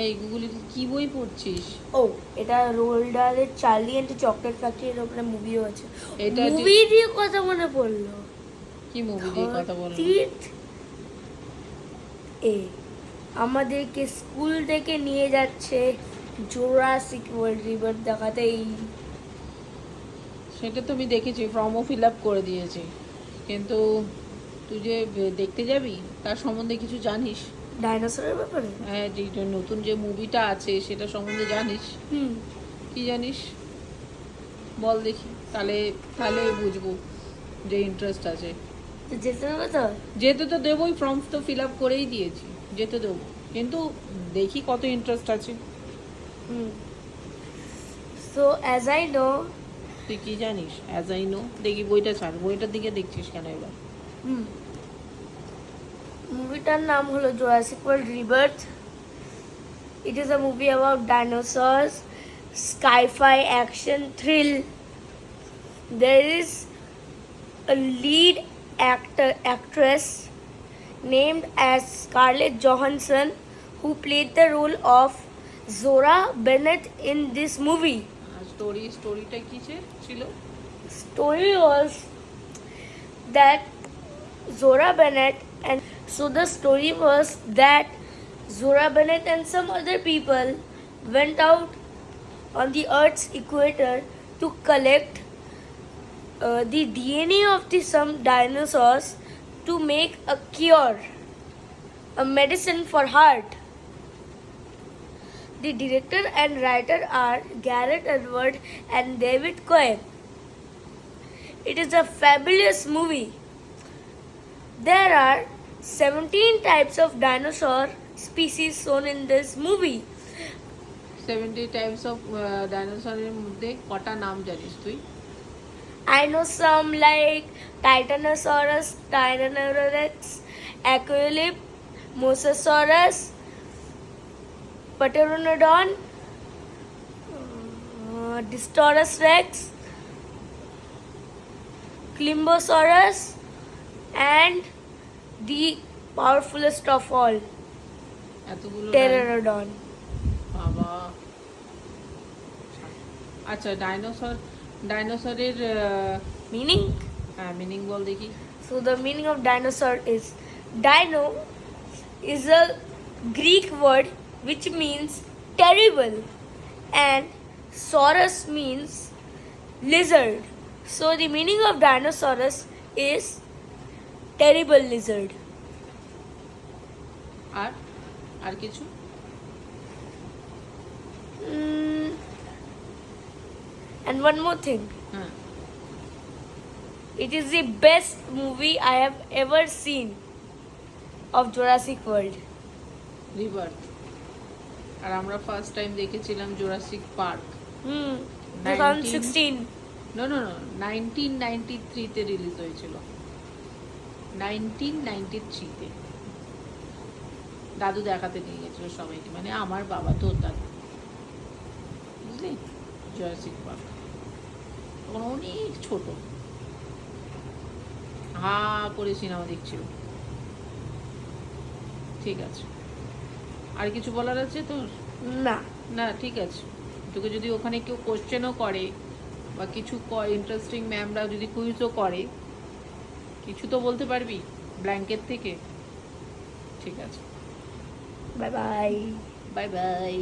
এই গুগলি কি বই পড়ছিস? ও এটা রোল্ডারের চার্লি অ্যান্ড চকলেট ফ্যাক্টরির ওপরে মুভিও আছে। এটা মুভি দিয়ে কথা মনে পড়ল। কি মুভি দিয়ে কথা বল এ আমাদেরকে স্কুল থেকে নিয়ে যাচ্ছে জোরাসিক ওয়ার্ল্ড রিভার দেখাতেই। সেটা তো আমি দেখেছি ফর্মও ফিল আপ করে দিয়েছি। কিন্তু তুই যে দেখতে যাবি? তার সম্বন্ধে কিছু জানিস? ডাইনোসরের ব্যাপারে? হ্যাঁ যে নতুন যে মুভিটা আছে সেটা সম্বন্ধে জানিস? হুম। কি জানিস? বল দেখি তাহলে তাহলে বুঝব যে ইন্টারেস্ট আছে। যেতে হবে তো? যেতে তো দেবোই ফর্ম তো ফিল আপ করেই দিয়েছি যেতে দেবো। কিন্তু দেখি কত ইন্টারেস্ট আছে। Hmm. So as I know তুই কি জানিস? অ্যাজ আই নো দেখি বইটা ছাড়। বইটার দিকে দেখছিস কেন এবার? হুম। মুভিটার নাম হলো Jurassic world rebirth it is a movie about dinosaurs sci-fi action thrill there is a lead actor actress named as Scarlett Johansson who played the role of Zora Bennett in this movie story স্টোরিটা কিসের ছিল story was that Zora Bennett and so the story was that Zora Bennett and some other people went out on the Earth's equator to collect uh, the DNA of the some dinosaurs to make a cure, a medicine for heart. The director and writer are Garrett Edward and David Cohen. It is a fabulous movie. There are 17 types of dinosaur species shown in this movie. Seventy types of ডাইনোসরের মধ্যে কটা নাম জানিস তুই I know some like Titanosaurus, Tyrannosaurus, Aquilip, Mosasaurus, Pteranodon, uh, Distoros rex, Climbosaurus, and the powerfulest of all, এতগুলো Pteranodon. বাবা আচ্ছা dinosaur ডাইনোসরের Meaning? হ্যাঁ মিনিং বল দেখি So the meaning of dinosaur is dino is a Greek word which means terrible and saurus means lizard. So the meaning of dinosaurus is terrible lizard আর? আর কিছু? And one more thing it is the best movie I have ever seen of Jurassic World Rebirth আর আমরা first time দেখেছিলাম Jurassic Park hmm two thousand sixteen no no no nineteen তে release হয়েছিল। Nineteen ninety থ্রিতে। দাদু দেখাতে নিয়ে গেছিল সবাইকে মানে আমার বাবা তো দাদু বুঝলি? Jurassic Park. তখন অনেক ছোট। হা করে সিনেমা দেখছিল। ঠিক আছে। আর কিছু বলার আছে তোর? না। না ঠিক আছে। তোকে যদি ওখানে কেউ কোশ্চেনও করে বা কিছু ইন্টারেস্টিং ম্যামরা যদি কুইজও করে কিছু তো বলতে পারবি ব্ল্যাঙ্কেট থেকে। ঠিক আছে। Bye bye bye bye